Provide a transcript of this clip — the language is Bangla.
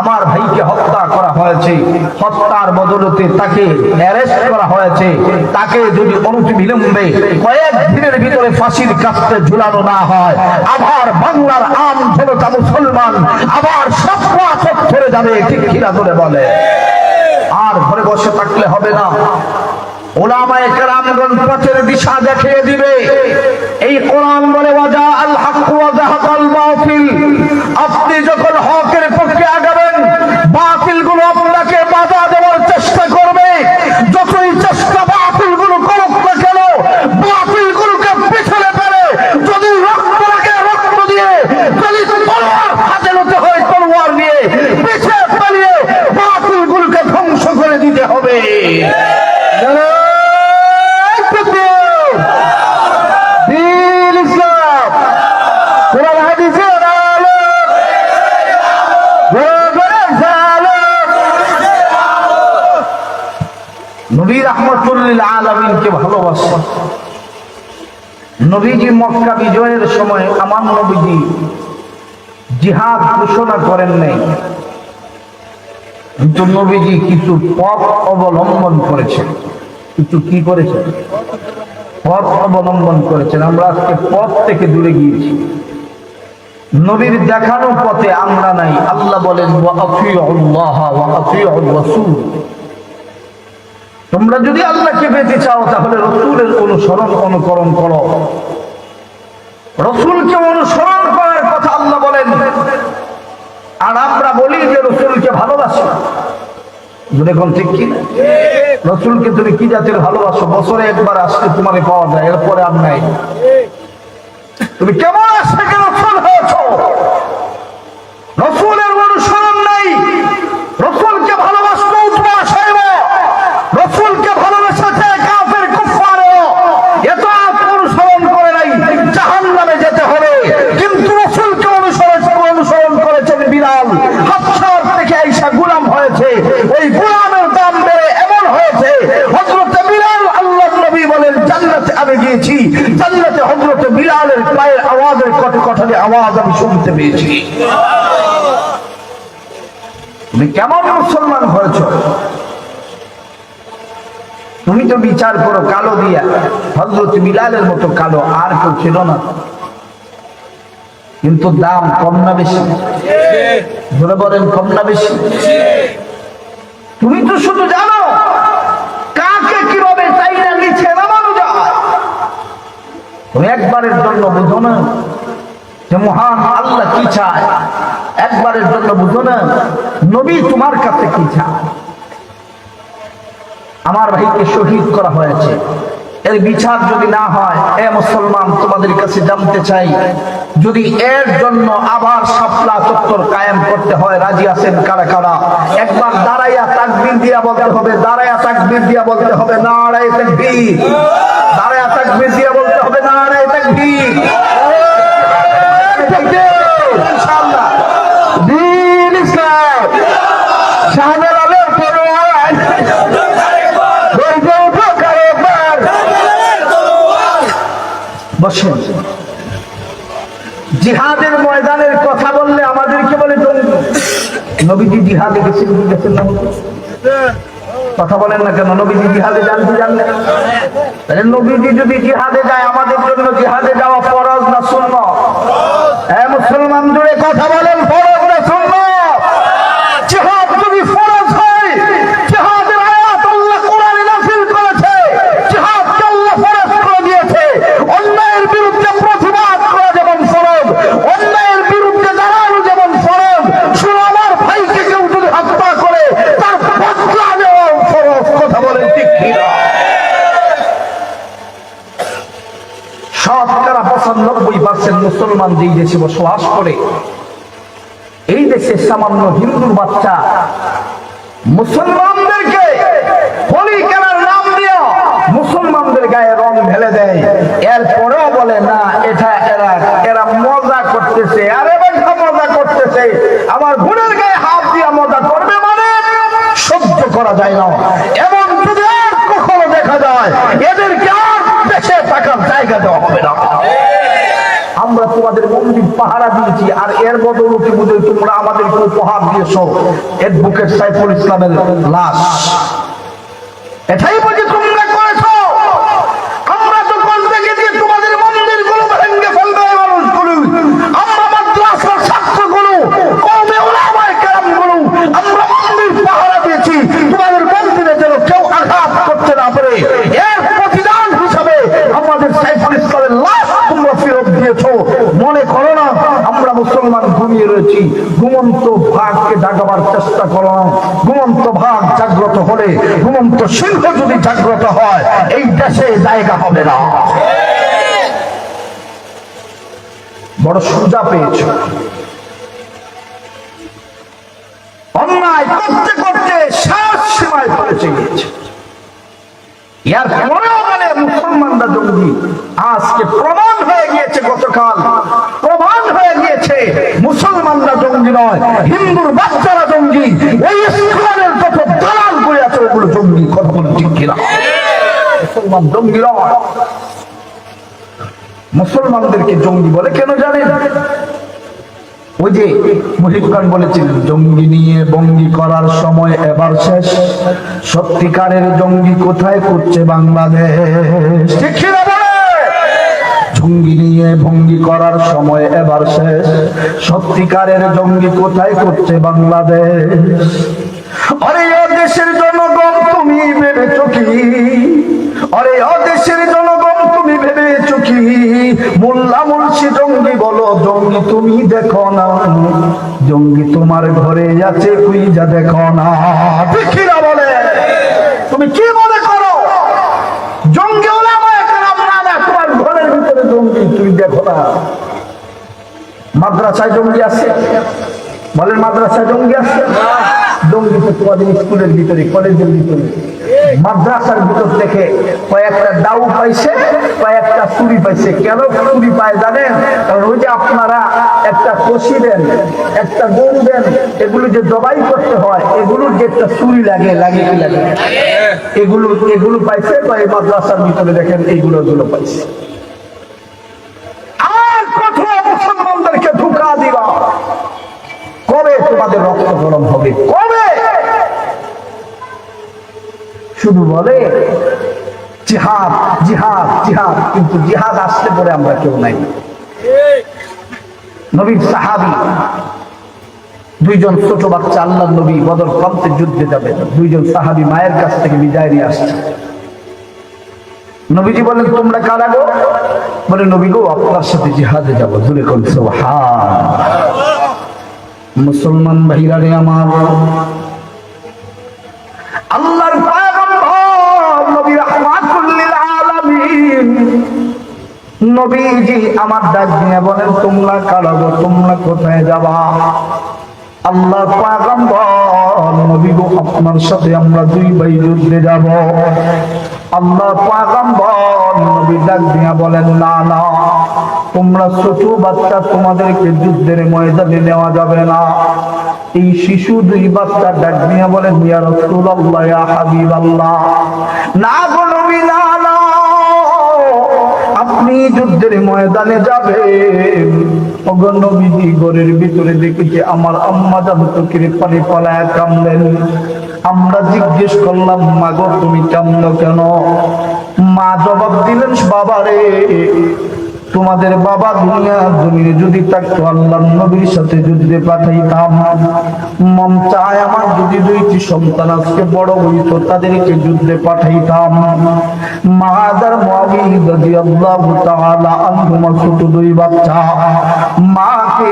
আমার ভাইকে হত্যা করা হয়েছে, হত্যার বদলতে তাকে অ্যারেস্ট করা হয়েছে। তাকে যদি অনতিবিলম্বে কয়েক দিনের ভিতরে ফাঁসির কাস্তে ঝুলানো না হয়, আবার বাংলার আম জনতা মুসলমান আবার সব ধরে যাবে, ঠিক কিনা ধরে বলে। আর ঘরে বসে থাকলে হবে না। ওলামায়ে পথের দিশা দেখিয়ে দিবে। এই কোরআন বলে, ওয়াজা আল হক ওয়া যাহাকাল বাতিল আপনি যখন হকের পক্ষে আগাবেন বাতিলগুলো আপনাকে বাধা দেওয়ার চেষ্টা করবে যতই চেষ্টা বাতিলগুলো করুক না কেন বাতিল গুলোকে পিছনে ফেলে যদি রক্ত লাগে রক্ত দিয়ে যদি তলোয়ার হাতে নিতে হয় তলোয়ার নিয়ে পিছে পালিয়ে বাতিল গুলোকে ধ্বংস করে দিতে হবে দিন ইসলাম কোরআন হাদিসের আলো নবী বিজয়ের সময় আমার নবীজি জিহাদ ঘোষণা করেন নাই। কিন্তু নবীজি কিছু পথ অবলম্বন করেছেন। কি করেছেন? পথ অবলম্বন করেছেন। আমরা আজকে পথ থেকে দূরে গিয়েছি। নবীর দেখানো পথে আমরা নাই। আল্লাহ বলেন, ওয়া আতিউল্লাহ, ওয়া রাসূল। তোমরা যদি আল্লাহকে পেতে চাও, তাহলে রসুলের অনুসরণ অনুকরণ করো। রসুলকে অনুসরণ করার কথা আল্লাহ বলেন। আর আমরা বলি যে রসুলকে ভালোবাসি। দেখুন ঠিক কি রসুলকে তুমি কি জাতির ভালোবাসো? বছরে একবার আসতে তোমারে পাওয়া যায়, এরপরে আর নাই। তুমি কেমন আসলে রসুল হয়েছ? রসুলের অনুসরণ নাই রসুলকে ভালোবাসতো উৎমা সাহেব রসুলকে ভালোবেসেছে কাফের কুফারও এত অনুসরণ করে নাই জাহান নামে যেতে হবে কিন্তু রসুলকে অনুসরণ অনুসরণ করেছেন বিলাল হাফসার থেকে আইসা গুলাম হয়েছে ওই গুলামের দাম বেড়ে এমন হয়েছে হজরতে বিলাল আল্লাহ নবী বলেন জান্নাতে আমি গিয়েছি জান্নাতে হজরতে বিলালের পায়ের আওয়াজের কট কঠালে আওয়াজ আমি শুনতে পেয়েছি। তুমি কেমন মুসলমান হয়েছ? তুমি তো বিচার করো কালো দিয়া। হজরত বিলালের মতো কালো আর কেউ ছিল না। কিন্তু দাম কম না বেশি? ধরে বলেন কম না বেশি? তুমি তো শুধু জানো কাকে কীভাবে চাই না নিচে নামানো যায়। তুমি একবারের জন্য বুঝো না। না আমার ভাইকে শহীদ করা হয়েছে। এর বিচার যদি না হয়, এ মুসলমান তোমাদের কাছে জানতে চাই, যদি এর জন্য আবার সাপলা চত্বর কায়েম করতে হয়, রাজি আছেন কারা কারা? একবার দাঁড়াইয়া তাকবির দিয়া বলতে হবে, দাঁড়াইয়া তাকবির দিয়া বলতে হবে তাকবীর। দাঁড়াইয়া তাকবির দিয়া বলতে নবীজি জিহাদে গেছেন কি গেছেন না কথা বলেন না কেন, নবীজি জিহাদে যান কি জানলেন তাহলে নবীজি যদি জিহাদে যায়, আমাদের জন্য জিহাদে যাওয়া ফরজ না শূন্য হ্যাঁ মুসলমান জুড়ে কথা বলেন, ফরজ না শূন্য জিহাদ যদি ফরজ হয় জিহাদের আয়াত আল্লাহ কোরআনে নাযিল করেছে জিহাদকে আল্লাহ ফরজ করে দিয়েছে অন্যায়ের বিরুদ্ধে প্রতিবাদ করা যেমন ফরজ অন্যায়ের বিরুদ্ধে দাঁড়ানো যেমন ফরজ শুনো আমার ভাইকে কেউ যদি হত্যা করে তার বদলা নেওয়া ফরজ কথা বলেন ঠিক কিনা শতকরা পঁচানব্বই পার্সেন্ট মুসলমান যেই দেশে বসবাস করে, এই দেশে সামান্য হিন্দুর বাচ্চা, মুসলমানদেরকে হোলি খেলার নাম দিয়ে মুসলমানদের গায়ে রং ঢেলে দেয়। এরপরেও বলে, না, এটা এরা এরা মজা করতেছে। আরে বেটা, মজা করতেছে। আমার বোনের গায়ে হাত দিয়া মজা করবে মানে সহ্য করা যায় না এমন যদি আর কখনো দেখা যায় এদেরকে আর দেশে থাকার জায়গা দেওয়া হবে না। আমরা তোমাদের মন্দির পাহারা দিয়েছি, আর এর বদলতে বুঝে, তোমরা আমাদেরকে উপহার দিয়েছ। অ্যাডভোকেট সাইফুল ইসলামের লাশ। এটাই বলছে তোমরা করেছ আমরা যখন দেখে দিয়ে তোমাদের মন্দিরগুলো ভেঙ্গে ফেলবে এই মানুষগুলো আমরা মাদ্রাসার ছাত্রগুলো কমে ওলামায় কেরামগুলো আমরা মন্দির পাহারা দিয়েছি তোমাদের মন্দিরে যেন কেউ আঘাত করতে না পারে এর প্রতিদান হিসাবে আমাদের সাইফুল ইসলামের লাশ তোমরা ফেরত দিয়েছ মনে করো না আমরা মুসলমান ঘুমিয়ে রয়েছি। ঘুমন্ত ভাগকে জাগাবার চেষ্টা করো না ঘুমন্ত ভাগ জাগ্রত হলে, ঘুমন্ত সিংহ যদি জাগ্রত হয়, এই দেশে জায়গা হবে না। বড় সুজা পেয়েছ। অন্যায় করতে করতে শেষ সীমায় পৌঁছে গিয়েছে। ইয়ার পরেও মানে মুসলমানরা জঙ্গি। আজকে প্রমাণ হয়ে গিয়েছে গতকাল হয়ে মুসলমানরা জঙ্গি নয়, হিন্দুর বাচ্চারা জঙ্গি। এই ইসলামের যত দালাল করে আছে, ওগুলো জঙ্গি কথা ঠিক কিনা? মুসলমান জঙ্গি নয়। মুসলমানদেরকে জঙ্গি বলে কেন জানেন? ওই যে মুহিব খান বলেছিলেন জঙ্গি নিয়ে বঙ্গি করার সময় এবার শেষ। সত্যিকারের জঙ্গি কোথায় করছে বাংলাদেশ? ঠিক কি জঙ্গি নিয়ে ভঙ্গি করার সময় এবার শেষ। সত্যিকারের জঙ্গি কোথায় করছে বাংলাদেশ? দেশের জনগণ, তুমি দেশের জনগণ, তুমি মোল্লা মুন্সি জঙ্গি বলো, জঙ্গি তুমি দেখো না। জঙ্গি তোমার ঘরে আছে কুইজা দেখি না। বলে? তুমি কি মনে করো জঙ্গি ওলামায়ে কেরাম না না তোমার ঘরের জঙ্গি দেখো না। মাদ্রাসায় জঙ্গি আছে? বলেন, মাদ্রাসায় জঙ্গি আছে? জঙ্গি তো তোমাদের স্কুলের ভিতরে, কলেজের ভিতরে? মাদ্রাসার ভিতর থেকে কয়েকটা দাউ পাইছে, কয়েকটা চুরি পাইছে। কেন চুরি পায় জানেন? কারণ ওই যে আপনারা একটা কষি দেন, একটা গরু দেন, এগুলো যে জবাই করতে হয় এগুলোর যে একটা চুরি লাগে লাগে কি লাগে? এগুলো এগুলো পাইছে বা এই মাদ্রাসার ভিতরে দেখেন এইগুলো গুলো পাইছে আর কত ধোকা দিবা। কবে তোমাদের রক্ত গরম হবে? কবে? শুধু বলে, জিহাদ জিহাদ জিহাদ, কিন্তু জিহাদ আসতে পরে আমরা কেউ নাই। নবীর সাহাবি, দুইজন ছোট বাচ্চা আল্লাহ নবী বদর প্রান্তে যুদ্ধে যাবে। দুইজন সাহাবি মায়ের কাছ থেকে বিদায় নিয়ে আসছে। নবীজি বলেন, তোমরা কারা গো? বলে, নবী গো, আপনার সাথে জিহাদে যাব। জুড়ে কোন হা মুসলমান ভাইরারে আমার, আল্লাহর নবী রাহমাতুল লিল আলামিন নবীজি আমার ডাক দিয়ে বলেন, তোমরা কারা গো? তোমরা কোথায় যাবা? আল্লাহ পয়গম্বর নবী গো, আপনার সাথে আমরা দুই ভাই যুদ্ধে যাব। ডাক দিয়া বলেন, না না, তোমরা বাচ্চা তোমাদেরকে যুদ্ধের ময়দানে নেওয়া যাবে না। এই শিশু দুই বাচ্চা দিয়া বলেন না না না, আপনি যুদ্ধের ময়দানে যাবেন। অগণবিধি ঘরের ভিতরে দেখেছি আমার আম্মা জানত কিরে পানি পালায় কামলেন আমরা জিজ্ঞেস করলাম মা গো তুমি কামলো কেন? মা জবাব দিলেন, বাবারে, তোমাদের বাবা দুনিয়া জমিনে যদি থাকতো আল্লাহ নবীর সাথে যুদ্ধে পাঠাইতাম। মন চায় আমার যদি দুইটি সন্তান আজকে বড় হইতো, তাদেরকে যুদ্ধে পাঠাইতাম। মাদার মুআবিদ রাদিয়াল্লাহু তাআলা আনহুমা ছোট দুই বাচ্চা, মাকে